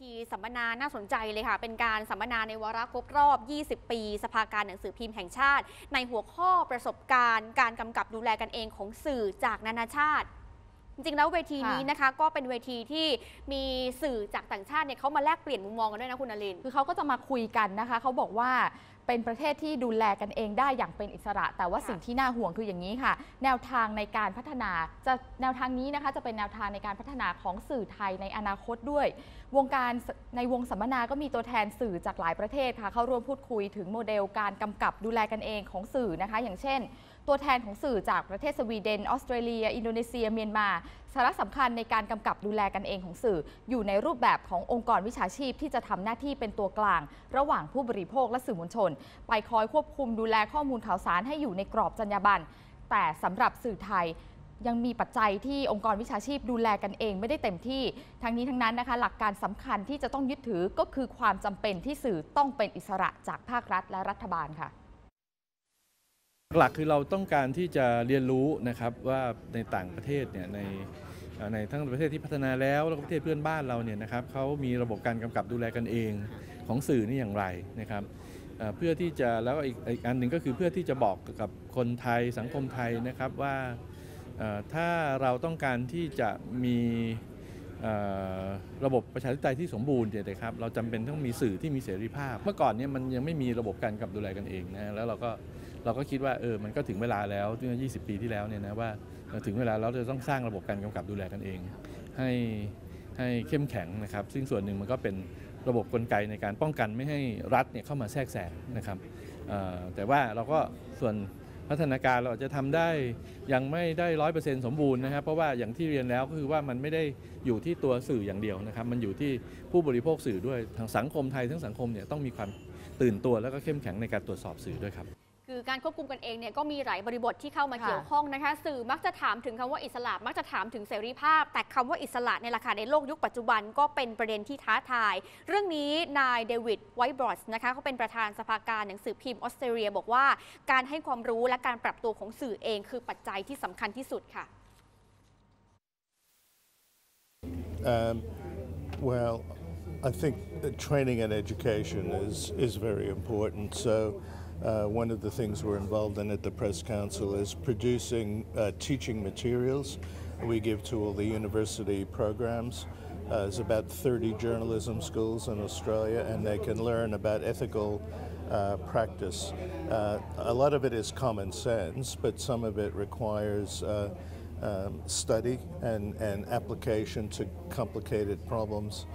ทีสัมมนาน่าสนใจเลยค่ะ เป็นการสัมมนาในวาระครบรอบ 20 ปี สภาการหนังสือพิมพ์แห่งชาติ ในหัวข้อประสบการณ์ การกำกับดูแลกันเองของสื่อจากนานาชาติ จริงๆแล้วเวทีนี้นะคะก็เป็นเวทีที่มีสื่อจากต่างชาติเนี่ยเขามาแลกเปลี่ยนมุมมองกันด้วยนะคุณนรินทร์คือเขาก็จะมาคุยกันนะคะ เขาบอกว่าเป็นประเทศที่ดูแลกันเองได้อย่างเป็นอิสระ แต่ว่าค่ะสิ่งที่น่าห่วงคืออย่างนี้ค่ะ แนวทางในการพัฒนาจะแนวทางนี้นะคะจะเป็นแนวทางในการพัฒนาของสื่อไทยในอนาคตด้วย วงการสในวงสัมมนาก็มีตัวแทนสื่อจากหลายประเทศค่ะเข้าร่วมพูดคุยถึงโมเดลการกำกับดูแลกันเองของสื่อนะคะ อย่างเช่น ตัวแทนของสื่อจากประเทศสวีเดน ออสเตรเลีย อินโดนีเซีย เมียนมา สาระสำคัญในการกำกับดูแลกันเองของสื่อ อยู่ในรูปแบบขององค์กรวิชาชีพที่จะทำหน้าที่เป็นตัวกลาง ระหว่างผู้บริโภคและสื่อมวลชน ไปคอยควบคุมดูแลข้อมูลข่าวสารให้อยู่ในกรอบจรรยาบรรณแต่สำหรับสื่อไทยยังมีปัจจัยที่องค์กรวิชาชีพดูแลกันเองไม่ได้เต็มที่ ทั้งนี้ทั้งนั้นนะคะ หลักการสำคัญที่จะต้องยึดถือก็คือความจำเป็นที่สื่อต้องเป็นอิสระจากภาครัฐและรัฐบาลค่ะ หลักคือเราต้องการที่จะเรียนรู้นะครับว่าในต่างประเทศเนี่ยในในทั้งประเทศที่พัฒนาแล้วแล้วก็ประเทศเพื่อนบ้านเราเนี่ยนะครับเขามีระบบการกำกับดูแลกันเองของสื่อนี่อย่างไรนะครับเพื่อที่จะแล้วอีกอีกอันหนึ่งก็คือเพื่อที่จะบอกกับคนไทยสังคมไทยนะครับว่าถ้าเราต้องการที่จะมี ระบบประชาธิปไตยที่สมบูรณ์เนี่ยนะครับเราจำเป็นต้องมีสื่อที่มีเสรีภาพ เมื่อก่อนเนี่ยมันยังไม่มีระบบการกำกับดูแลกันเองนะแล้วเราก็เราก็คิดว่าเออมันก็ถึงเวลาแล้วเมื่อ20 ปีที่แล้วเนี่ยนะว่าถึงเวลาเราจะต้องสร้างระบบการกำกับดูแลกันเอง ให้ให้เข้มแข็งนะครับ ซึ่งส่วนหนึ่งมันก็เป็นระบบกลไกในการป้องกันไม่ให้รัฐเนี่ยเข้ามาแทรกแซงนะครับแต่ว่าเราก็ส่วน พัฒนาการเราจจะทำได้ยังไม่ได้ร้อยเปอร์เซ็นต์สมบูรณ์นะครับเพราะว่าอย่างที่เรียนแล้วก็คือว่ามันไม่ได้อยู่ที่ตัวสื่ออย่างเดียวนะครับ มันอยู่ที่ผู้บริโภคสื่อด้วยทางสังคมไทยทั้งสังคมเนี่ยต้องมีความตื่นตัวแล้วก็เข้มแข็งในการตรวจสอบสื่อด้วยครับ คือการควบคุมกันเองเนี่ยก็มีหลายบริบทที่เข้ามาเกี่ยวข้องนะคะ สื่อมักจะถามถึงคำว่าอิสระ มักจะถามถึงเสรีภาพ แต่คำว่าอิสระในราคาในโลกยุคปัจจุบันก็เป็นประเด็นที่ท้าทาย เรื่องนี้นายเดวิดไวบรอสนะคะเขาเป็นประธานสภาการหนังสือพิมพ์ออสเตรเลีย บอกว่า การให้ความรู้และการปรับตัวของสื่อเอง คือปัจจัยที่สำคัญที่สุดค่ะ Um, well, I think the training and education is, is very important. So, uh, one of the things we're involved in at the Press Council is producing uh, teaching materials we give to all the university programs. Uh, there's about 30 journalism schools in Australia, and they can learn about ethical uh, practice. Uh, a lot of it is common sense, but some of it requires uh, um, study and, and application to complicated problems.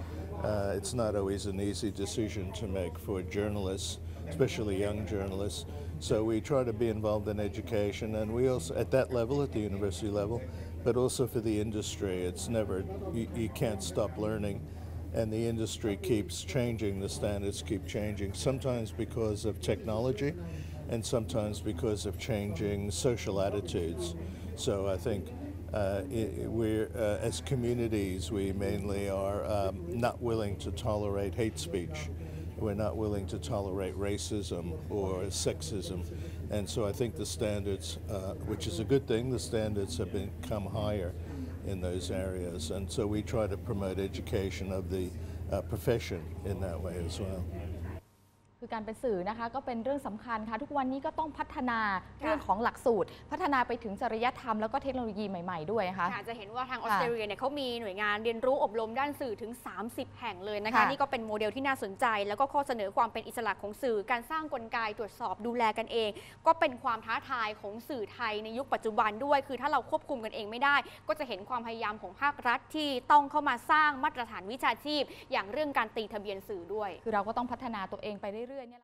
Uh, it's not always an easy decision to make for journalists, especially young journalists. So we try to be involved in education, and we also, at that level, at the university level, but also for the industry. It's never, you, you can't stop learning, and the industry keeps changing, the standards keep changing, sometimes because of technology, and sometimes because of changing social attitudes. So I think uh, we're, uh, as communities, we mainly are um, not willing to tolerate hate speech. We're not willing to tolerate racism or sexism. And so I think the standards, uh, which is a good thing, the standards have become higher in those areas. And so we try to promote education of the uh, profession in that way as well. คือการเป็นสื่อนะคะก็เป็นเรื่องสำคัญค่ะ ทุกวันนี้ก็ต้องพัฒนาค่ะเรื่องของหลักสูตร พัฒนาไปถึงจริยธรรมแล้วก็เทคโนโลยีใหม่ ๆ ด้วยนะคะค่ะจะเห็นว่าทางออสเตรเลียเนี่ยเขามีหน่วยงานเรียนรู้อบรมด้านสื่อถึง 30 แห่งเลยนะคะค่ะนี่ก็เป็นโมเดลที่น่าสนใจ แล้วก็ข้อเสนอความเป็นอิสระของสื่อ การสร้างกลไกตรวจสอบดูแลกันเอง ก็เป็นความท้าทายของสื่อไทยในยุคปัจจุบันด้วย คือถ้าเราควบคุมกันเองไม่ได้ ก็จะเห็นความพยายามของภาครัฐที่ต้องเข้ามาสร้างมาตรฐานวิชาชีพ อย่างเรื่องการตีทะเบียนสื่อด้วย คือเราก็ต้องพัฒนาตัวเองไปเรื่อยๆเนี่ย